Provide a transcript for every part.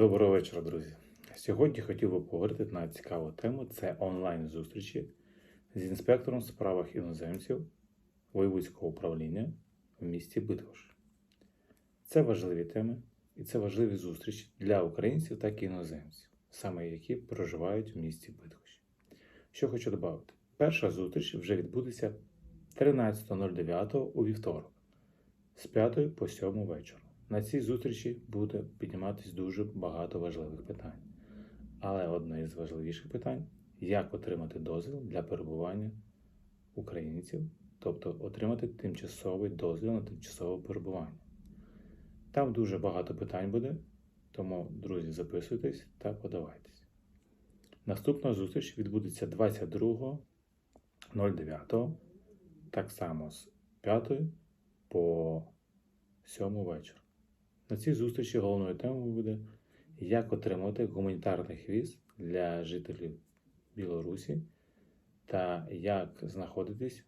Доброго вечора, друзі. Сьогодні хотів би поговорити на цікаву тему: це онлайн-зустрічі з інспектором в справах іноземців Воєвудського управління в місті Битгош. Це важливі теми і це важливі зустрічі для українців, так і іноземців, саме які проживають в місті Битгош. Що хочу додати: перша зустріч вже відбудеться 13.09 у вівторок з 5 по 7 вечора. На цій зустрічі буде підніматись дуже багато важливих питань. Але одне із важливіших питань як отримати дозвіл для перебування українців, тобто отримати тимчасовий дозвіл на тимчасове перебування. Там дуже багато питань буде, тому, друзі, записуйтесь та подавайтесь. Наступна зустріч відбудеться 22.09, так само з 5 по 7 вечора. На цій зустрічі головною темою буде, як отримати гуманітарний віз для жителів Білорусі та як знаходитись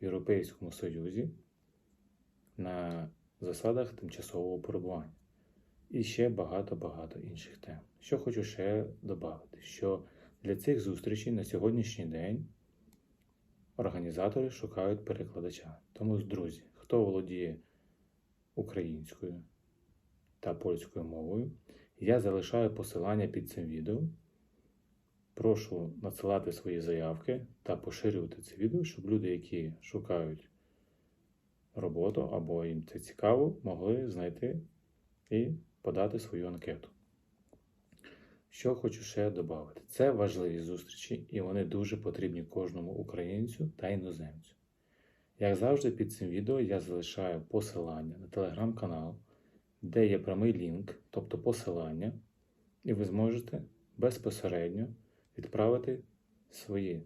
в Європейському Союзі на засадах тимчасового перебування. І ще багато-багато інших тем. Що хочу ще додати, що для цих зустрічей на сьогоднішній день організатори шукають перекладача. Тому, друзі, хто володіє українською та польською мовою. Я залишаю посилання під цим відео. Прошу надсилати свої заявки та поширювати це відео, щоб люди, які шукають роботу або їм це цікаво, могли знайти і подати свою анкету. Що хочу ще додати. Це важливі зустрічі, і вони дуже потрібні кожному українцю та іноземцю. Як завжди, під цим відео я залишаю посилання на телеграм-канал, де є прямий лінк, тобто посилання, і ви зможете безпосередньо відправити свої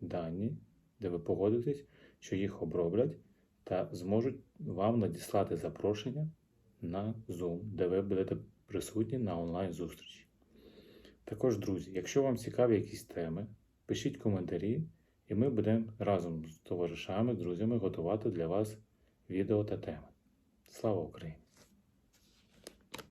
дані, де ви погодитесь, що їх оброблять, та зможуть вам надіслати запрошення на Zoom, де ви будете присутні на онлайн-зустрічі. Також, друзі, якщо вам цікаві якісь теми, пишіть коментарі. І ми будемо разом з товаришами, друзями готувати для вас відео та теми. Слава Україні!